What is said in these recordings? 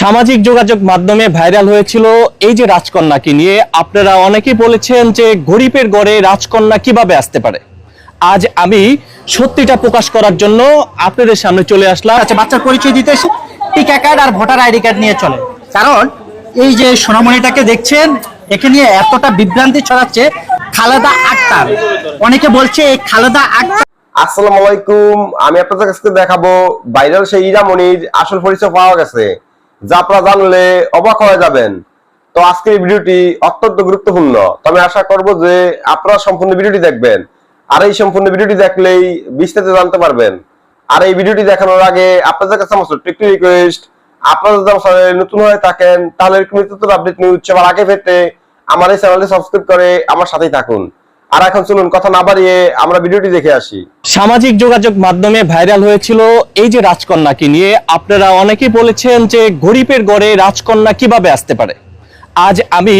সামাজিক যোগাযোগ মাধ্যমে ভাইরাল হয়েছিল এই যে রাজকন্যাকে নিয়ে। আপনারা অনেকেই বলেছেন যে গরিবের গড়ে রাজকন্যা কীভাবে আসতে পারে। আজ আমি সত্যিটা প্রকাশ করার জন্য আপনাদের সামনে চলে আসলাম। আচ্ছা বাচ্চার পরিচয় দিতে এসে টিকা কার্ড আর ভোটার আইডি কার্ড নিয়ে চলে কারণ এই যে সোনামণিটাকে দেখছেন একে নিয়ে এতটা বিভ্রান্তি ছড়াচ্ছে খালেদা আক্তার। অনেকে বলছে এই খালেদা আক্তার আসসালামু আলাইকুম আমি আপনাদের কাছে দেখাবো ভাইরাল সেই ইরামনির আসল পরিচয় পাওয়া গেছে। যা জানলে অবাক হয়ে যাবেন। তো আজকের ভিডিওটি অত্যন্ত গুরুত্বপূর্ণ। তো আমি আশা করব যে আপনারা সম্পূর্ণ ভিডিওটি দেখবেন। আর এই সম্পূর্ণ ভিডিওটি দেখলেই বিস্তারিত জানতে পারবেন। আর এই ভিডিওটি দেখানোর আগে আপনাদের কাছে আমার একটি রিকোয়েস্ট আপনারা যদি আমার চ্যানেলে নতুন হয়ে থাকেন, তাহলে এরকম নিত্য আপডেট নিউজ সবার আগে পেতে আমার এই চ্যানেলটি সাবস্ক্রাইব করে আমার সাথেই থাকুন। আর এখন চলুন, কথা না বাড়িয়ে আমরা ভিডিওটি দেখে আসি। সামাজিক যোগাযোগ মাধ্যমে ভাইরাল হয়েছিল এই যে রাজকন্যাকে নিয়ে। আপনারা অনেকেই বলেছেন যে গরিবের গড়ে রাজকন্যা কীভাবে আসতে পারে। আজ আমি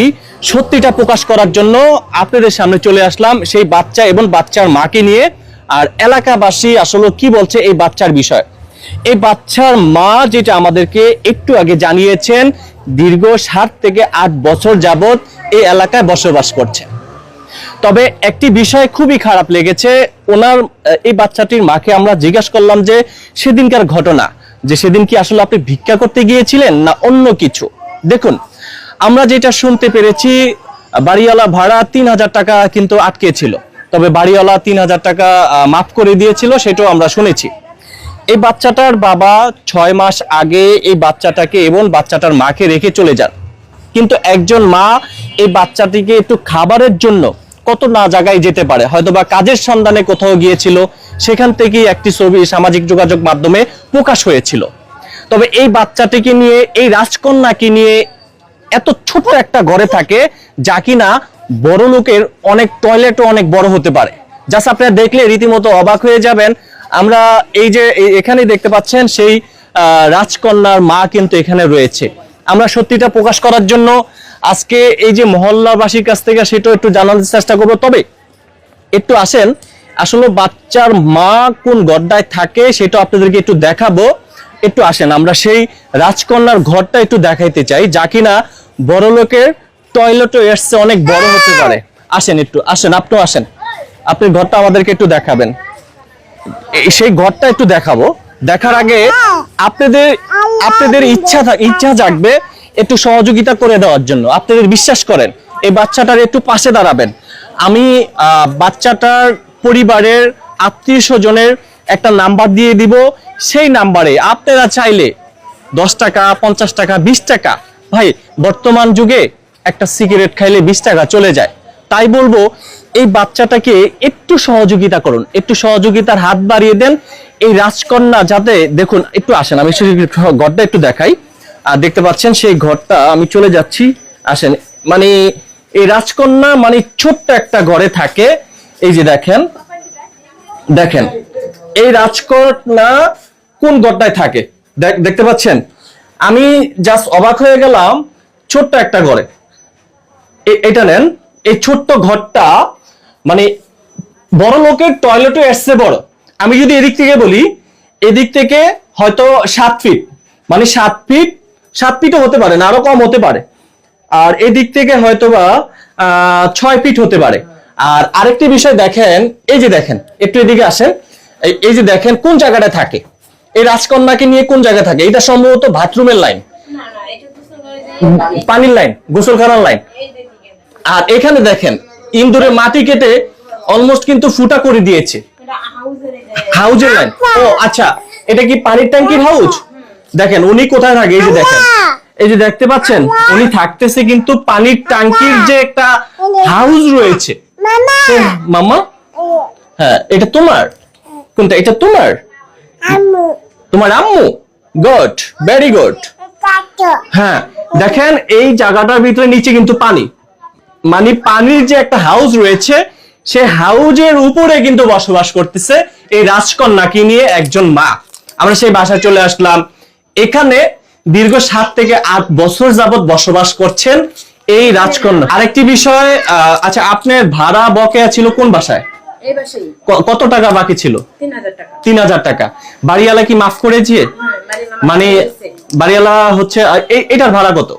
সত্যিটা প্রকাশ করার জন্য আপনাদের সামনে চলে আসলাম সেই বাচ্চা এবং বাচ্চার মাকে নিয়ে। আর এলাকাবাসী আসলে কি বলছে এই বাচ্চার বিষয়? এই বাচ্চার মা যেটা আমাদেরকে একটু আগে জানিয়েছেন, দীর্ঘ সাত থেকে আট বছর যাবত এই এলাকায় বসবাস করছে। তবে একটি বিষয় খুবই খারাপ লেগেছে। ওনার এই বাচ্চাটির মাকে আমরা জিজ্ঞাসা করলাম যে, সেদিনকার ঘটনা, যে সেদিন কি আসলে আপনি ভিক্ষা করতে গিয়েছিলেন না অন্য কিছু? দেখুন, আমরা যেটা শুনতে পেরেছি, বাড়িওয়ালা ভাড়া তিন হাজার টাকা কিন্তু আটকে ছিল তবে বাড়িওয়ালা তিন হাজার টাকা মাফ করে দিয়েছিল, সেটাও আমরা শুনেছি। এই বাচ্চাটার বাবা ছয় মাস আগে এই বাচ্চাটাকে এবং বাচ্চাটার মাকে রেখে চলে যান। কিন্তু একজন মা এই বাচ্চাটিকে একটু খাবারের জন্য কত না জায়গায় যেতে পারে। হয়তো বা কাজের সন্ধানে কোথাও গিয়েছিল, সেখান থেকেই একটি ছবি সামাজিক যোগাযোগ মাধ্যমে প্রকাশ হয়েছিল। তবে এই বাচ্চাটিকে নিয়ে, এই রাজকন্যাকে নিয়ে এত ছোট একটা ঘরে থাকে যা কিনা বড় লোকের অনেক টয়লেটও অনেক বড় হতে পারে। জাস্ট আপনারা দেখলে রীতিমতো অবাক হয়ে যাবেন। আমরা এই যে এখানে দেখতে পাচ্ছেন সেই রাজকন্যার মা কিন্তু এখানে রয়েছে। আমরা সত্যিটা প্রকাশ করার জন্য আজকে এই যে মহল্লাবাসীর কাছ থেকে সেটা একটু জানার চেষ্টা করব। তবে একটু আসেন আসলে বাচ্চার মা কোন গড্ডায় থাকে সেটা আপনাদেরকে একটু দেখাবো। একটু আসেন আমরা সেই রাজকন্যার ঘরটা একটু দেখাইতে চাই যা কিনা বড় লোকের টয়লেটও এসছে অনেক বড় হতে পারে। আসেন একটু আসেন আপনিও আসেন। আপনি ঘরটা আমাদেরকে একটু দেখাবেন। সেই ঘরটা একটু দেখাবো। দেখার আগে আপনাদের আপনাদের ইচ্ছা ইচ্ছা জাগবে একটু সহযোগিতা করে দেওয়ার জন্য। আপনাদের বিশ্বাস করেন, এই বাচ্চাটার একটু পাশে দাঁড়াবেন। আমি বাচ্চাটার পরিবারের আত্মীয় স্বজনের একটা নাম্বার দিয়ে দিব। সেই নাম্বারে আপনারা চাইলে দশ টাকা, পঞ্চাশ টাকা, বিশ টাকা, ভাই, বর্তমান যুগে একটা সিগারেট খাইলে বিশ টাকা চলে যায়। তাই বলব, এই বাচ্চাটাকে একটু সহযোগিতা করুন, একটু সহযোগিতার হাত বাড়িয়ে দেন। এই রাজকন্যা যাতে, দেখুন, একটু আসেন, আমি ঘরটা একটু দেখাই। আর দেখতে পাচ্ছেন সেই ঘরটা, আমি চলে যাচ্ছি। আসেন মানে এই রাজকন্যা মানে ছোট্ট একটা ঘরে থাকে। এই যে দেখেন দেখেন, এই রাজকন্যা কোন ঘরটায় থাকে? দেখতে পাচ্ছেন? আমি জাস্ট অবাক হয়ে গেলাম, ছোট্ট একটা ঘরে। এটা নেন, এই ছোট্ট ঘরটা মানে বড় লোকের টয়লেটও এসছে বড়। আমি যদি এদিক থেকে বলি, এদিক থেকে হয়তো সাত ফিট মানে সাত ফিট সাত ফিটও হতে পারে না আরও কম হতে পারে। আর এদিক থেকে হয়তোবা আহ, ছয় ফিট হতে পারে। আর আরেকটি বিষয় দেখেন এই যে দেখেন একটু এদিকে আসেন। এই- যে দেখেন কোন জায়গাটা থাকে? এই রাজকন্যাকে নিয়ে কোন জায়গায় থাকে? এটা সম্ভবত বাথরুমের লাইন। পানির লাইন গোসলখানার লাইন। আর এখানে দেখেন ইন্দুরে মাটি কেটে অলমোস্ট কিন্তু ফুটা করে দিয়েছে। হাউজের হাউজের লাইন ও আচ্ছা এটা কি পানির ট্যাঙ্কির হাউজ দেখেন উনি কোথায় থাকে? এই যে দেখেন। এই যে দেখতে পাচ্ছেন উনি থাকতেছে কিন্তু পানির ট্যাঙ্কির যে একটা হাউস রয়েছে। মামা! হ্যাঁ এটা তোমার? কোনটা? এটা তোমার? তোমার আম্মু? গুড ভেরি গুড হ্যাঁ দেখেন এই জায়গাটার ভিতরে নিচে কিন্তু পানি। মানে পানির যে একটা হাউস রয়েছে সে হাউজের উপরে কিন্তু বসবাস করতেছে এই রাজকন্যাকে নিয়ে একজন মা। আমরা সেই বাসায় চলে আসলাম এখানে দীর্ঘ সাত থেকে আট বছর যাবত বসবাস করছেন এই রাজকন্যা। আরেকটি বিষয় আচ্ছা আপনার ভাড়া বকেয়া ছিল কোন বাসায়? কত টাকা বাকি ছিল? তিন হাজার টাকা। বাড়িওয়ালা কি মাফ করেছে হ্যাঁ মানে। বাড়িওয়ালা হচ্ছে এটার ভাড়া কত?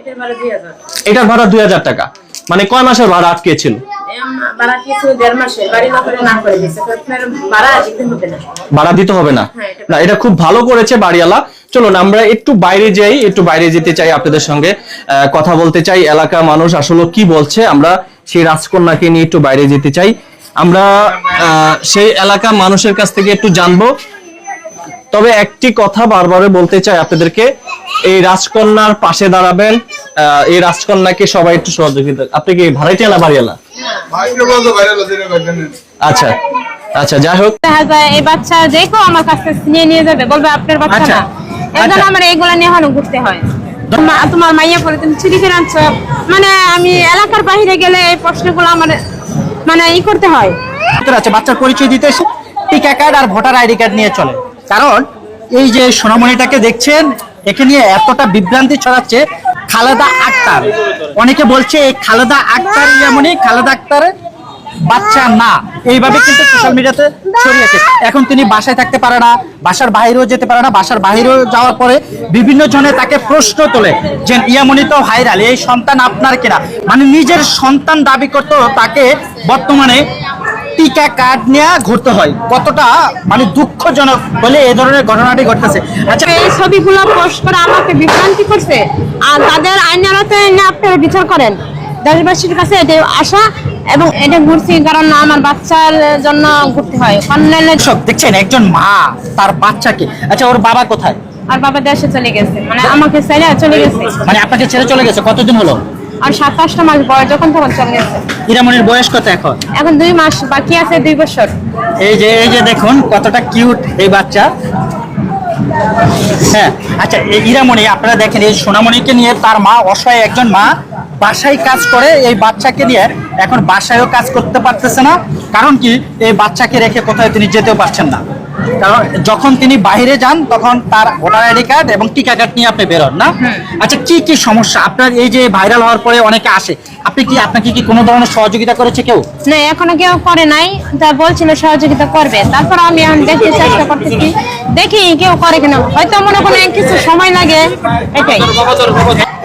এটার ভাড়া দুই হাজার। এটার ভাড়া দুই হাজার টাকা। মানে কয় মাসের ভাড়া আটকে ছিল? ভাড়া দিতে হবে না। হবে না? হ্যাঁ, এটা- খুব ভালো করেছে বাড়িওয়ালা। চলুন আমরা একটু বাইরে যাই একটু বাইরে যেতে চাই আপনাদের সঙ্গে আহ, কথা বলতে চাই। এলাকা মানুষ আসলে কি বলছে আমরা সেই রাজকন্যাকে নিয়ে একটু বাইরে যেতে চাই। আমরা আহ, সেই এলাকা মানুষের কাছ থেকে একটু জানব। তবে একটি কথা বারবারে বলতে চাই আপনাদেরকে এই রাজকন্যার পাশে দাঁড়াবেন এই রাজকন্যাকে সবাই একটু সহযোগিতা আপনি কি ভাড়াটিয়া না বাড়িওয়ালা আচ্ছা আচ্ছা যাই হোক। এই বাচ্চা কেউ আমার কাছ থেকে নিয়ে নিয়ে যাবে বলবে আপনার বাচ্চা আচ্ছা, না। এর আচ্ছা। আমার এইগুলা নিয়ে হলো ঘুরতে হয়। তোমা- তোমার মাইয়া পরে তুমি করে আনছো। মানে আমি এলাকার বাইরে গেলে এই প্রশ্নগুলো আমার মানে ই করতে হয়। আছে বাচ্চার পরিচয় দিতে টিকা কার্ড আর ভোটার আইডি কার্ড নিয়ে চলে। কারণ এই যে সোনামণিটাকে দেখছেন, একে নিয়ে এতটা বিভ্রান্তি ছড়াচ্ছে খালেদা আক্তার। অনেকে বলছে এই খালেদা আক্তার যেমনই খালেদা আক্তারের বাচ্চা না। এইভাবে কিন্তু সোশ্যাল মিডিয়াতে ছড়িয়েছে এখন তিনি বাসায় থাকতে পারে না, বাসার বাইরেও যেতে পারে না, বাসার বাইরেও যাওয়ার পরে বিভিন্ন জনে তাকে প্রশ্ন তোলে যে, ইয়ামনি তো ভাইরাল, এই সন্তান আপনার কিনা? মানে নিজের সন্তান দাবি করতেও তাকে বর্তমানে টিকা কার্ড নিয়ে ঘুরতে হয়। কতটা মানে দুঃখজনক বলে এই ধরনের ঘটনাটি ঘটতেছে। আচ্ছা এই ছবিগুলো পোস্ট করে আমাকে বিভ্রান্তি করছে। আর তাদের আইনারতে আপনারা বিচার করেন। দেশবাসীর কাছে এটা আশা এবং এটা ঘুরছি কারণ আমার বাচ্চার জন্য ঘুরতে হয়। অনলাইনে দর্শক দেখছেন একজন মা তার বাচ্চাকে। আচ্ছা ওর বাবা কোথায়? আর বাবা দেশে চলে গেছে। মানে আমাকে ছেড়ে চলে গেছে। মানে আপনাকে ছেড়ে চলে গেছে কতদিন হলো? আর সাতাশটা মাস বয়স যখন তখন চলে গেছে ইরামনির বয়স কত এখন? এখন দুই মাস বাকি আছে দুই বছর। এই যে এই যে দেখুন কতটা কিউট এই বাচ্চা। হ্যাঁ আচ্ছা এই ইরামণি আপনারা দেখেন এই সোনামণিকে নিয়ে তার মা অসহায় একজন মা বাসায় কাজ করে এই বাচ্চাকে নিয়ে এখন বাসায়ও কাজ করতে পারতেছে না। কারণ কি? এই বাচ্চাকে রেখে কোথায় তিনি যেতেও পারছেন না। কারণ যখন তিনি বাইরে যান তখন তার ভোটার আইডি কার্ড এবং টিকা কার্ড নিয়ে আপনি বেরোন না? আচ্ছা কি কি সমস্যা? আপনার এই যে ভাইরাল হওয়ার পরে অনেকে আসে। আপনি কি আপনাকে কি কোনো ধরনের সহযোগিতা করেছে কেউ? না এখনও কেউ করে নাই। তা বলছিল সহযোগিতা করবে। তারপর আমি এখন দেখতে চেষ্টা করতেছি। দেখি কেউ করে কিনা। হয়তো মনে কোনো কিছু সময় লাগে। এটাই।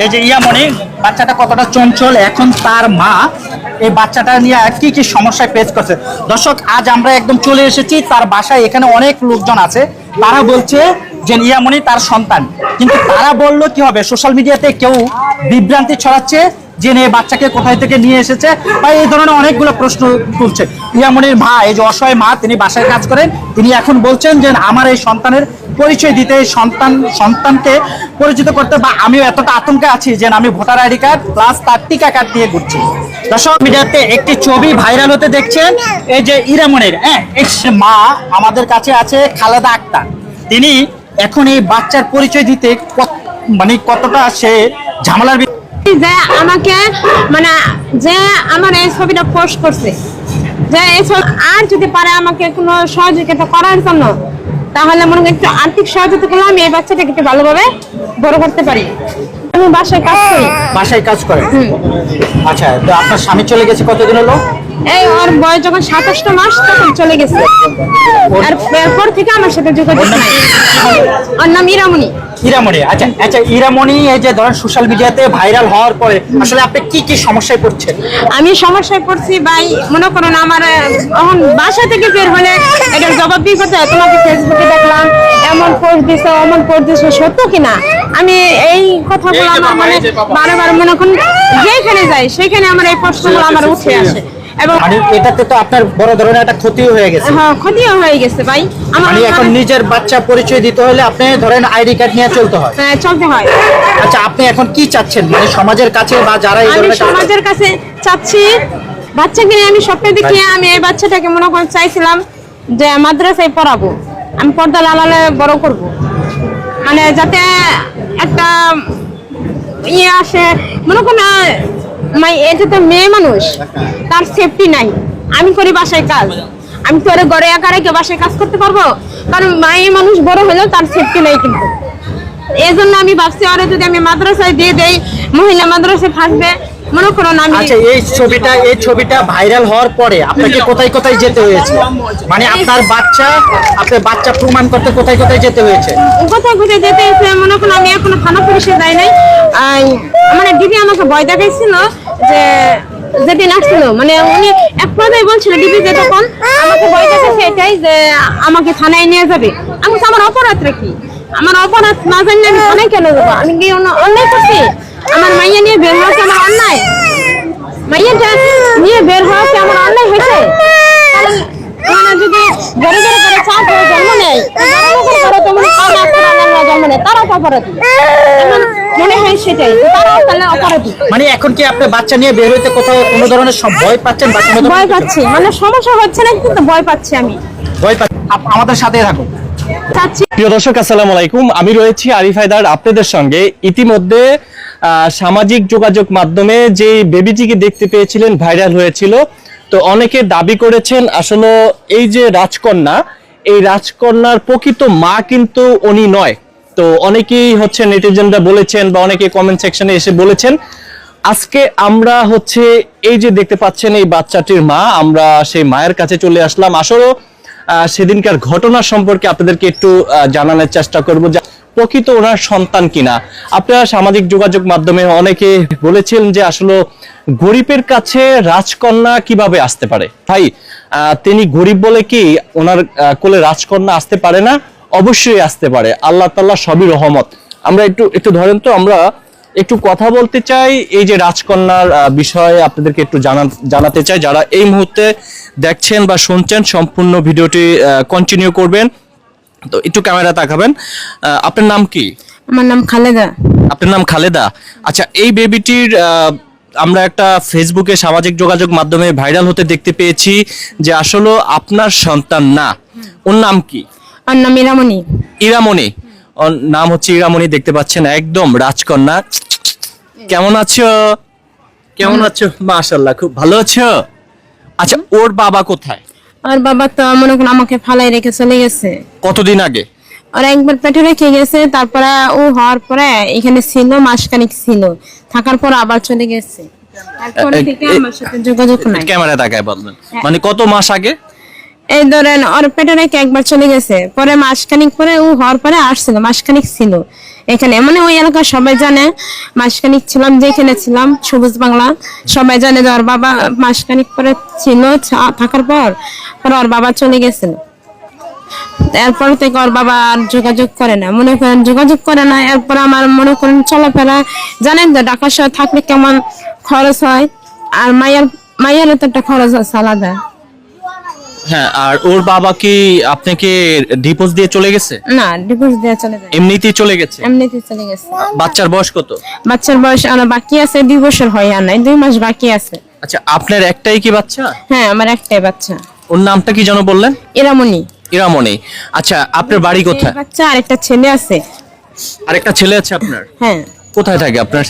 এই যে ইয়ামনি বাচ্চাটা কতটা চঞ্চল। এখন তার মা এই বাচ্চাটা নিয়ে আর কি কি সমস্যায় ফেস করছে? দর্শক, আজ আমরা একদম চলে এসেছি, তার বাসায় এখানে অনেক লোকজন আছে। তারা বলছে যে ইয়ামনি তার সন্তান। কিন্তু তারা বলল কি হবে? সোশ্যাল মিডিয়াতে কেউ বিভ্রান্তি ছড়াচ্ছে নিয়ে বাচ্চাকে কোথায় থেকে নিয়ে এসেছে বা এই ধরনের অনেকগুলো প্রশ্ন তুলছে। ইয়ামনির মা, এই যে অসহায় মা, তিনি বাসায় কাজ করেন। তিনি এখন বলছেন যে আমার এই সন্তানের পরিচয় দিতে সন্তান, সন্তানকে পরিচিত করতে বা আমিও এতটা আতঙ্কে আছি যে আমি ভোটার আইডি কার্ড প্লাস তার টিকা কার্ড দিয়ে ঘুরছি। দর্শক, মিডিয়াতে একটি ছবি ভাইরাল হতে দেখছেন। এই যে ইরামনের হ্যাঁ এক্স মা আমাদের কাছে আছে খালেদা আক্তার। তিনি এখন এই বাচ্চার পরিচয় দিতে মানে কতটা সে ঝামেলার যে আমাকে মানে যে আমার এই ছবিটা পোস্ট করছে। যে এই আর যদি পারে আমাকে কোনো সহযোগিতা করার জন্য তাহলে মনে একটু আর্থিক সহযোগিতা করলে আমি এই বাচ্চাটাকে একটু ভালোভাবে বড় করতে পারি। আমি বাসায় কাজ করি। বাসায় কাজ করে আচ্ছা তো আপনার স্বামী চলে গেছে কতদিন হলো? এই ওর বয়স যখন সাতাশটা মাস তখন চলে গেছে। আর এরপর থেকে আমার সাথে যোগাযোগ নাই। ওর নাম ইরামণি। ইরামণি। আচ্ছা আচ্ছা ইরামণি এই যে ধরেন সোশ্যাল মিডিয়াতে ভাইরাল হওয়ার পরে আসলে আপনি কি কি সমস্যায় পড়ছেন? আমি সমস্যায় পড়ছি ভাই মনে করুন আমার এখন বাসা থেকে বের হলে এটার জবাব দিয়ে করতে হয়। তোমাকে ফেসবুকে দেখলাম এমন পোস্ট দিছো এমন পোস্ট দিছো সত্য কিনা আমি এই কথাগুলো আমার মানে বারবার মনে করুন যেখানে যাই সেখানে আমার এই প্রশ্নগুলো আমার উঠে আসে। এবং মানে এটাতে তো আপনার বড় ধরনের একটা ক্ষতিও হয়ে গেছে। হ্যাঁ ক্ষতিও হয়ে গেছে ভাই। আমার মানে এখন মানে, নিজের বাচ্চা পরিচয় দিতে হলে আপনি ধরেন আইডি কার্ড নিয়ে চলতে হয়। হ্যাঁ, চলতে হয়। আচ্ছা আপনি এখন কি চাচ্ছেন? মানে সমাজের কাছে বা যারা এই ধরনের সমাজের কাছে চাচ্ছি বাচ্চাকে নিয়ে আমি স্বপ্ন দেখি আমি এই বাচ্চাটাকে মনে করে চাইছিলাম যে মাদ্রাসায় পড়াবো। আমি পর্দা লালালে বড় করব। মানে যাতে একটা ইয়ে আসে। মনে করুন মাই এটা তো মেয়ে মানুষ, তার সেফটি নাই। আমি করি বাসায় কাজ। আমি তো আরে ঘরে একা রেখে বাসায় কাজ করতে পারব? কারণ মায়ে মানুষ বড় হলেও তার সেফটি নাই কিন্তু। এই জন্য আমি ভাবছি, আরে যদি আমি মাদ্রাসায় দিয়ে দেই, মহিলা মাদ্রাসায় থাকবে মনে করুন আমি আচ্ছা এই ছবিটা এই ছবিটা ভাইরাল হওয়ার পরে আপনাকে কোথায় কোথায় যেতে হয়েছে? মানে আপনার বাচ্চা আপনার বাচ্চা প্রমাণ করতে কোথায় কোথায় যেতে হয়েছে? কোথায় কোথায় যেতে হয়েছে মনে করুন আমি এখনও থানা পুলিশে যাই নাই। মানে দিদি আমাকে ভয় দেখাইছিল যে যেদিন আসছিল মানে উনি এক পর্যায়ে বলছিল দিদি যে তখন আমাকে ভয় দেখাচ্ছে এটাই যে আমাকে থানায় নিয়ে যাবে। আমি আমার অপরাধটা কি? আমার অপরাধ না জানি আমি থানায় কেন যাব? আমি কি অন্য- অন্যায় করছি। আমার মাইয়া নিয়ে বের হয়েছে আমার অন্যায়? মাইয়াটা নিয়ে বের হওয়াতে আমার অন্যায় হয়েছে? মানে যদি ঘরে হয়ে জন্ম নেয় জন্ম নেয়। অপরাধী। মনে হয় সেটাই তারাও তাহলে অপরাধী। মানে এখন কি আপনি বাচ্চা নিয়ে বের হইতে কোথাও কোনো ধরনের সব ভয় পাচ্ছেন বা ভয়? পাচ্ছি। মানে সমস্যা হচ্ছে না কিন্তু ভয় পাচ্ছি আমি। ভয় পাচ্ছেন। আপ- আমাদের সাথে থাকুন। প্রিয় দর্শক, আসসালামু আলাইকুম। আমি রয়েছি আরিফ হায়দার আপনাদের সঙ্গে। ইতিমধ্যে সামাজিক যোগাযোগ মাধ্যমে যে বেবিটিকে দেখতে পেয়েছিলেন, ভাইরাল হয়েছিল। তো অনেকে দাবি করেছেন, আসলে এই যে রাজকন্যা, এই রাজকন্যার প্রকৃত মা কিন্তু উনি নয়। তো অনেকেই হচ্ছে নেটিজেনরা বলেছেন বা অনেকে কমেন্ট সেকশনে এসে বলেছেন, আজকে আমরা হচ্ছে এই যে দেখতে পাচ্ছেন এই বাচ্চাটির মা, আমরা সেই মায়ের কাছে চলে আসলাম। আসলে সেদিনকার ঘটনা সম্পর্কে আপনাদেরকে একটু জানানোর চেষ্টা করব যে প্রকৃত ওনার সন্তান কিনা। আপনারা সামাজিক যোগাযোগ মাধ্যমে অনেকে বলেছেন যে আসলে গরিবের কাছে রাজকন্যা কীভাবে আসতে পারে? ভাই তিনি গরিব বলে কি ওনার কোলে রাজকন্যা আসতে পারে না? অবশ্যই আসতে পারে। আল্লাহ তাল্লাহ সবই রহমত। আমরা একটু একটু ধরেন তো, আমরা একটু কথা বলতে চাই এই যে রাজকন্যার বিষয়ে আপনাদেরকে একটু জানা জানাতে চাই যারা এই মুহূর্তে দেখছেন বা শুনছেন সম্পূর্ণ ভিডিওটি কন্টিনিউ করবেন। তো একটু ক্যামেরা তাকাবেন। আপনার নাম কি? আমার নাম খালেদা। আপনার নাম খালেদা? আচ্ছা এই বেবিটির আমরা একটা ফেসবুকে সামাজিক যোগাযোগ মাধ্যমে ভাইরাল হতে দেখতে পেয়েছি যে আসলে আপনার সন্তান না। ওর নাম কি? আর নাম ইরামণি। ইরামণি। ওর নাম হচ্ছে ইরামণি দেখতে পাচ্ছেন একদম রাজকন্যা। কেমন আছো? কেমন আছো? মাশাল্লাহ খুব ভালো আছো? আচ্ছা ওর বাবা কোথায়? আর বাবা তো মনে করুন আমাকে ফালাই রেখে চলে গেছে। কতদিন আগে? ওরা একবার পেটে রেখে গেছে তারপরে ও হওয়ার পরে এখানে ছিল মাসখানিক ছিল। থাকার পর আবার চলে গেছে। তারপর থেকে আমার সাথে যোগাযোগ নাই। ক্যামেরা তাকায় বলবেন। মানে কত মাস আগে? এই ধরেন ওর পেটে রেখে একবার চলে গেছে। পরে মাসখানিক পরে ও হওয়ার পরে আসছিল মাসখানিক ছিল। এখানে মানে ওই এলাকার সবাই জানে, মাসখানিক ছিলাম যেখানে ছিলাম, সবুজ বাংলা, সবাই জানে যে ওর বাবা মাসখানিক পরে ছিল থাকার পর, পরে ওর বাবা চলে গেছিল এরপর থেকে ওর বাবা আর যোগাযোগ করে না, মনে করেন যোগাযোগ করে না, এরপর আমার মনে করেন চলাফেরা, জানেন তো ঢাকা শহর থাকলে কেমন খরচ হয়, আর মায়ের, মায়েরও তো একটা খরচ আছে আলাদা। হ্যাঁ আর ওর বাবা কি আপনাকে ডিপোজ দিয়ে চলে গেছে? না ডিভোর্স দেওয়া চলে যায়। এমনিতেই চলে গেছে? এমনিতে চলে গেছে। বাচ্চার বয়স কত? বাচ্চার বয়স আর বাকি আছে দুই বছর হয় আর নাই দুই মাস বাকি আছে। আচ্ছা আপনার একটাই কি বাচ্চা? হ্যাঁ আমার একটাই বাচ্চা। ওর নামটা কি যেন বললেন? ইরামণি। আচ্ছা আপনার বাড়ি কোথায়? বাচ্চা আর একটা ছেলে আছে। আরেকটা ছেলে আছে আপনার? হ্যাঁ। কোথায় থাকে আপনার?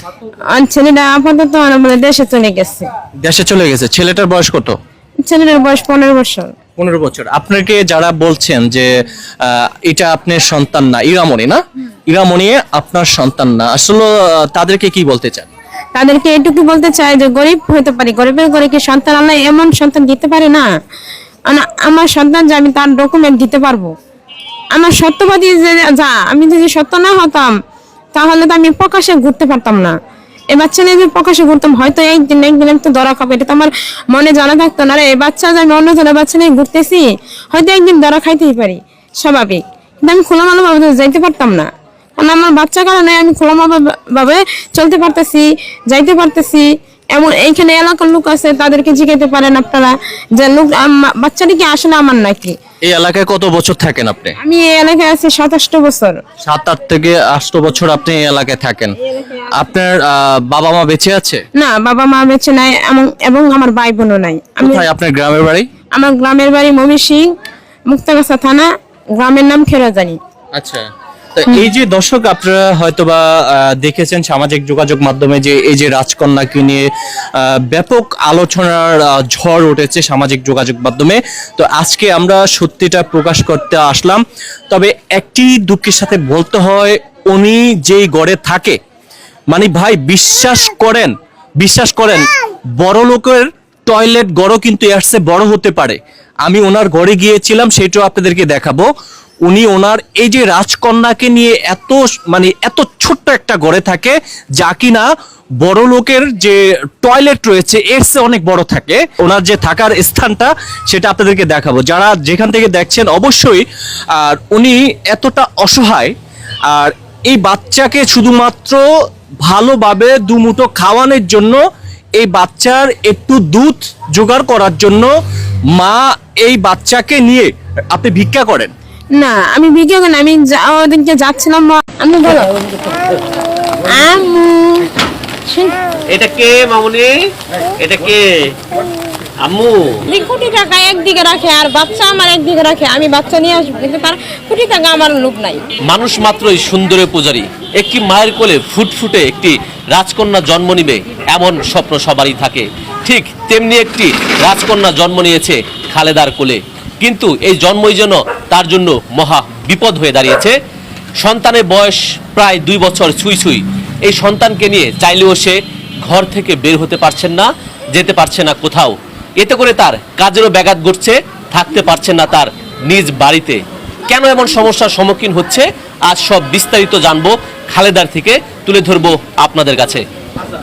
আর ছেলেটা আপাতত আমাদের দেশে চলে গেছে। দেশে চলে গেছে। ছেলেটার বয়স কত? ছেলেটার বয়স পনেরো বছর। পনেরো বছর। আপনাকে যারা বলছেন যে এটা আপনার সন্তান না, ইরামণি না? ইরামণি আপনার সন্তান না। আসলে তাদেরকে কি বলতে চান? তাদেরকে এটুকু বলতে চাই যে, গরিব হতে পারি, গরিবের কি সন্তান আল্লাহ এমন সন্তান দিতে পারে না? আমার সন্তান যে আমি তার ডকুমেন্ট দিতে পারব। আমার সত্যবাদী যে, যা, আমি যদি সত্য না হতাম, তাহলে তো আমি প্রকাশে ঘুরতে পারতাম না। এ বাচ্চা নিয়ে আমি প্রকাশে ঘুরতাম। হয়তো একদিন একদিন আমি তো দরা খাব। এটা তো আমার মনে জানা থাকতো না। রে এই বাচ্চা আমি অন্যজনের বাচ্চা নিয়ে ঘুরতেছি, হয়তো একদিন দরা খাইতেই পারি। স্বাভাবিক। কিন্তু আমি খোলামেলা ভাবে যাইতে পারতাম না। কারণ আমার বাচ্চা কারণে আমি খোলামেলা ভাবে চলতে পারতেছি, যাইতে পারতেছি। এমন এইখানে এলাকার লোক আছে তাদেরকে জিজ্ঞাতে পারেন আপনারা। যে লোক বাচ্চাটা কি আসলে আমার নাকি? এই এলাকায় কত বছর থাকেন আপনি? আমি এই এলাকায় আছি সাতাশটা বছর। সাত আট থেকে আষ্ট বছর আপনি এই এলাকায় থাকেন। আপনার বাবা মা বেঁচে আছে? না বাবা মা বেঁচে নাই এবং এবং আমার ভাই বোনও নাই। আমি কোথায়? আপনার গ্রামের বাড়ি? আমার গ্রামের বাড়ি মমি সিং মুক্তাগাছা থানা গ্রামের নাম খেরাজানি। আচ্ছা। তো এই যে দর্শক আপনারা হয়তোবা দেখেছেন সামাজিক যোগাযোগ মাধ্যমে যে এই যে রাজকন্যাকে নিয়ে ব্যাপক আলোচনার ঝড় উঠেছে সামাজিক যোগাযোগ মাধ্যমে। তো আজকে আমরা সত্যিটা প্রকাশ করতে আসলাম। তবে একটি দুঃখের সাথে বলতে হয় উনি যেই গড়ে থাকে মানে ভাই বিশ্বাস করেন বিশ্বাস করেন বড় লোকের টয়লেট গড়ও কিন্তু এর বড় হতে পারে। আমি ওনার ঘরে গিয়েছিলাম সেটাও আপনাদেরকে দেখাবো। উনি ওনার এই যে রাজকন্যাকে নিয়ে এত মানে এত ছোট্ট একটা ঘরে থাকে, যা কিনা বড় লোকের যে টয়লেট রয়েছে, এর চেয়ে অনেক বড় থাকে। ওনার যে থাকার স্থানটা, সেটা আপনাদেরকে দেখাবো। যারা যেখান থেকে দেখছেন, অবশ্যই, আর উনি এতটা অসহায়, আর এই বাচ্চাকে শুধুমাত্র ভালোভাবে দুমুঠো খাওয়ানোর জন্য, এই বাচ্চার একটু দুধ জোগাড় করার জন্য মা এই বাচ্চাকে নিয়ে আপনি ভিক্ষা করেন। না আমি ভিডিও কেন আমি ওদিনকে যাচ্ছিলাম আমি বলো। শুন- এটা কে মামুনি? এটা কে? আম্মু। কোটি টাকা একদিকে রাখে আর বাচ্চা আমার একদিকে রাখে আমি বাচ্চা নিয়ে আসব কিন্তু তার কোটি টাকা আমার লোভ নাই। মানুষ মাত্রই সুন্দরের পূজারী। একটি মায়ের কোলে ফুটফুটে একটি রাজকন্যা জন্ম নিবে এমন স্বপ্ন সবারই থাকে। ঠিক তেমনি একটি রাজকন্যা জন্ম নিয়েছে খালেদার কোলে। কিন্তু এই জন্মই যেন তার জন্য মহা বিপদ হয়ে দাঁড়িয়েছে। সন্তানের বয়স প্রায় দুই বছর ছুঁই ছুঁই। এই সন্তানকে নিয়ে চাইলেও সে ঘর থেকে বের হতে পারছেন না, যেতে পারছে না কোথাও। এতে করে তার কাজেরও ব্যাঘাত ঘটছে, থাকতে পারছে না তার নিজ বাড়িতে। কেন এমন সমস্যার সম্মুখীন হচ্ছে? আজ সব বিস্তারিত জানব খালেদার থেকে, তুলে ধরবো আপনাদের কাছে।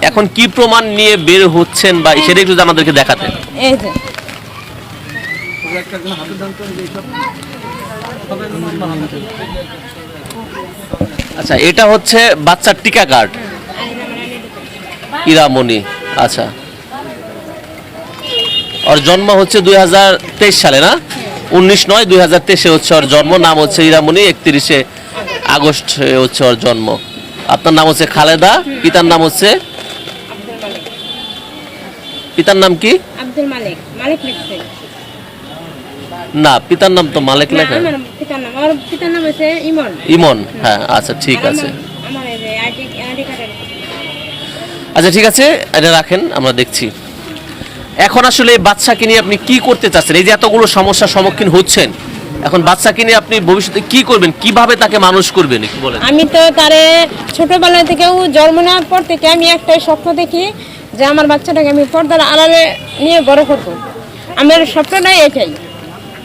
এখন কি প্রমাণ নিয়ে বের হচ্ছেন বা সেটা একটু আমাদেরকে দেখাতেন আচ্ছা এটা হচ্ছে বাচ্চার টিকা কার্ড। ইরামণি আচ্ছা। ওর জন্ম হচ্ছে দুই হাজার তেইশ সালে না? উনিশ নয় দুই হাজার তেইশে হচ্ছে ওর জন্ম নাম হচ্ছে ইরামণি একত্রিশে আগস্ট হচ্ছে ওর জন্ম। আপনার নাম হচ্ছে খালেদা পিতার নাম হচ্ছে? পিতার নাম কি? আব্দুল মালিক মালিক না পিতার নাম তো মালিক লেখা। পিতার নাম আমার পিতার নাম হচ্ছে ইমন। ইমন হ্যাঁ আচ্ছা ঠিক আছে। আচ্ছা ঠিক আছে এটা রাখেন আমরা দেখছি। এখন আসলে এই বাচ্চাকে নিয়ে আপনি কি করতে চাচ্ছেন? এই যে এতগুলো সমস্যার সম্মুখীন হচ্ছেন এখন বাচ্চাকে নিয়ে আপনি ভবিষ্যতে কি করবেন? কীভাবে তাকে মানুষ করবেন একটু বলেন। আমি তো তারে ছোটবেলা থেকেও জন্ম নেওয়ার পর থেকে আমি একটাই স্বপ্ন দেখি যে আমার বাচ্চাটাকে আমি পর্দার আড়ালে নিয়ে বড় করব। আমার স্বপ্নটাই এটাই।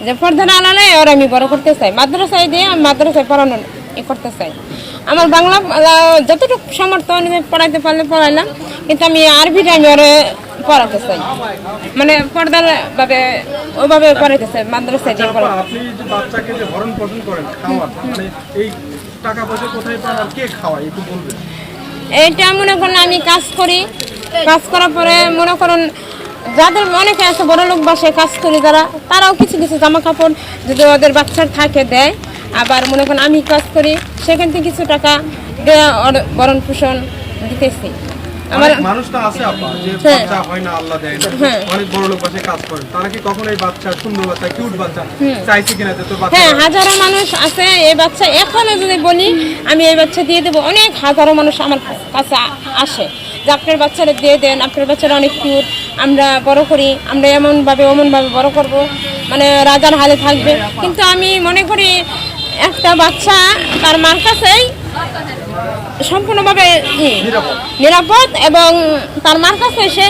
যে পর্দার আড়ালে ওর আমি বড় করতে চাই। মাদ্রাসায় দিয়ে আমি মাদ্রাসায় পড়ানো এ করতে চাই। আমার বাংলা যতটুকু সামর্থ্য অনুযায়ী পড়াইতে পারলে পড়াইলাম কিন্তু আমি আরবিটা আমি ওরে পড়াতে চাই। মানে পর্দার ভাবে ওভাবে পড়াইতে চাই মাদ্রাসায় দিয়ে পড়াতে আপনি যে বাচ্চাকে যে ভরণ পোষণ করেন মানে এই টাকা পয়সা কোথায় পান আর কে খাওয়ায় একটু বলবেন? এইটা মনে করুন আমি কাজ করি। কাজ করার পরে মনে করুন যাদের অনেকে আছে বড় লোক বাসে কাজ করি যারা তারাও কিছু কিছু জামা কাপড় যদি ওদের বাচ্চার থাকে দেয়। আবার মনে করেন আমি কাজ করি সেখান থেকে কিছু টাকা দেয়া ভরণ পোষণ দিতেছি। আমার অনেক আছে আপা যে হ্যাঁ। বাচ্চা হয় না আল্লাহ দেয় না। হ্যাঁ। অনেক বড় লোক বাসে কাজ করে। তারা কি কখনো এই বাচ্চা সুন্দর বাচ্চা কিউট বাচ্চা চাইছে কিনা যে তোর বাচ্চা হ্যাঁ? হাজারো মানুষ আছে এই বাচ্চা এখনও যদি বলি আমি এই বাচ্চা দিয়ে দেবো। অনেক হাজারো মানুষ আমার কাছে আসে। যে আপনার বাচ্চারা দিয়ে দেন, আপনার বাচ্চারা অনেক কিউট আমরা বড় করি, আমরা এমনভাবে অমনভাবে বড় করব। মানে রাজার হালে থাকবে। কিন্তু আমি মনে করি একটা বাচ্চা তার মার কাছেই সম্পূর্ণভাবে নিরাপদ। এবং তার মার কাছে সে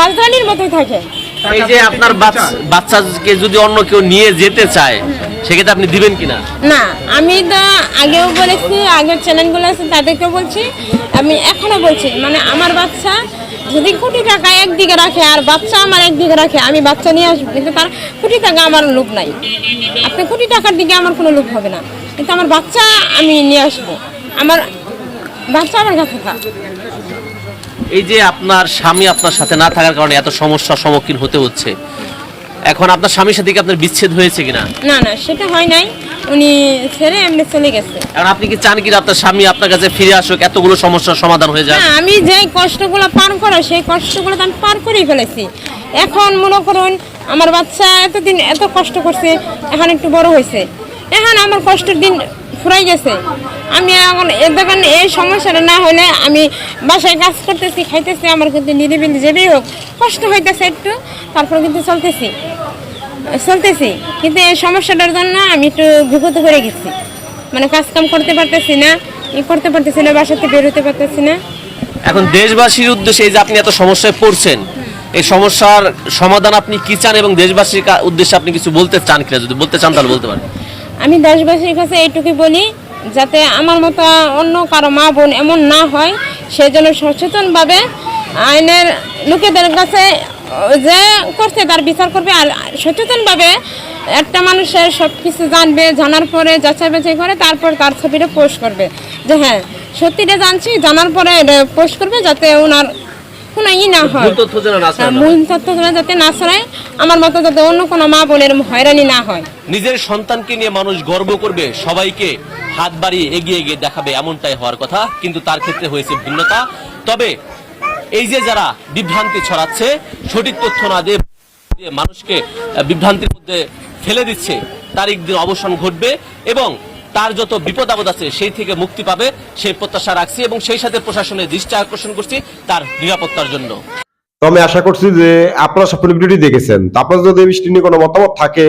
রাজধানীর মতোই থাকে। এই যে আপনার বাচ্চাকে যদি অন্য কেউ নিয়ে যেতে চায় সেক্ষেত্রে আপনি দিবেন কিনা? না আমি তো আগেও বলেছি আগের চ্যানেলগুলো আছে তাদেরকেও বলছি। আমি এখনও বলছি মানে আমার বাচ্চা যদি কোটি টাকা একদিকে রাখে আর বাচ্চা আমার একদিকে রাখে আমি বাচ্চা নিয়ে আসব কিন্তু তার কোটি টাকা আমার লোভ নাই। আপনি কোটি টাকার দিকে আমার কোনো লোভ হবে না। কিন্তু আমার বাচ্চা আমি নিয়ে আসব। আমার বাচ্চা আমার কাছে থাক। এই যে আপনার স্বামী আপনার সাথে না থাকার কারণে এত সমস্যার সম্মুখীন হতে হচ্ছে এখন আপনার স্বামীর সাথে কি আপনার বিচ্ছেদ হয়েছে কিনা? না না সেটা হয় নাই। উনি ছেড়ে এমনি চলে গেছে। এখন আপনি কি চান কিনা আপনার স্বামী আপনার কাছে ফিরে আসুক এতগুলো সমস্যার সমাধান হয়ে না আমি যে কষ্টগুলো পার করা সেই কষ্টগুলো তো আমি পার করেই ফেলেছি। এখন মনে করুন আমার বাচ্চা এতদিন এত কষ্ট করছে এখন একটু বড় হয়েছে। এখন আমার কষ্টের দিন ফুরাই গেছে। আমি এখন দেখেন এই সমস্যাটা না হলে আমি বাসায় কাজ করতেছি, খাইতেছি, আমার কিন্তু নিরিবিলি যেটাই হোক, কষ্ট হইতেছে একটু, তারপর কিন্তু চলতেছি। চলতেছি। কিন্তু এই সমস্যাটার জন্য আমি একটু বিপদ করে গেছি। মানে কাজ কাম করতে পারতেছি না, ই করতে পারতেছি না, বাসাতে বেরোতে পারতেছি না। এখন দেশবাসীর উদ্দেশ্যে এই যে আপনি এত সমস্যায় পড়ছেন, এই সমস্যার সমাধান আপনি কি চান এবং দেশবাসীর উদ্দেশ্যে আপনি কিছু বলতে চান কিনা? যদি বলতে চান তাহলে বলতে পারেন। আমি দেশবাসীর কাছে এইটুকুই বলি যাতে আমার মতো অন্য কারও মা বোন এমন না হয় সেই জন্য সচেতনভাবে আইনের লোকেদের কাছে যে করছে তার বিচার করবে আর সচেতনভাবে একটা মানুষের সব কিছু জানবে জানার পরে যাচাই বাছাই করে তারপর তার ছবিটা পোস্ট করবে। যে হ্যাঁ সত্যিটা জানছি জানার পরে পোস্ট করবে যাতে ওনার কোনো ই না হয়। মূল তথ্য যেন হ্যাঁ, হয়। যাতে না ছড়ায় আমার মতো যাতে অন্য কোনো মা বোনের হয়রানি না হয়। নিজের সন্তানকে নিয়ে মানুষ গর্ব করবে, সবাইকে হাত বাড়িয়ে এগিয়ে এগিয়ে দেখাবে এমনটাই হওয়ার কথা, কিন্তু তার ক্ষেত্রে হয়েছে ভিন্নতা। তবে এই যে যারা বিভ্রান্তি ছড়াচ্ছে, সঠিক তথ্য না দিয়ে মানুষকে বিভ্রান্তির মধ্যে ফেলে দিচ্ছে তার একদিন অবসান ঘটবে এবং তার যত বিপদ আপদ আছে সেই থেকে মুক্তি পাবে সেই প্রত্যাশা রাখছি এবং সেই সাথে প্রশাসনের দৃষ্টি আকর্ষণ করছি তার নিরাপত্তার জন্য। আমি আশা করছি যে আপনারা সম্পূর্ণ ভিডিওটি দেখেছেন। তো আপনার যদি এই নিয়ে কোনো মতামত থাকে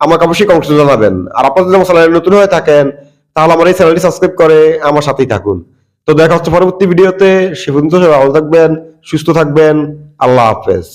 আমাকে অবশ্যই কমেন্ট জানাবেন। আর আপনারা যদি চ্যানেলে নতুন হয়ে থাকেন, তাহলে আমার এই চ্যানেলটি সাবস্ক্রাইব করে আমার সাথেই থাকুন। তো দেখা হচ্ছে পরবর্তী ভিডিওতে সে পর্যন্ত ভালো থাকবেন, সুস্থ থাকবেন। আল্লাহ হাফেজ।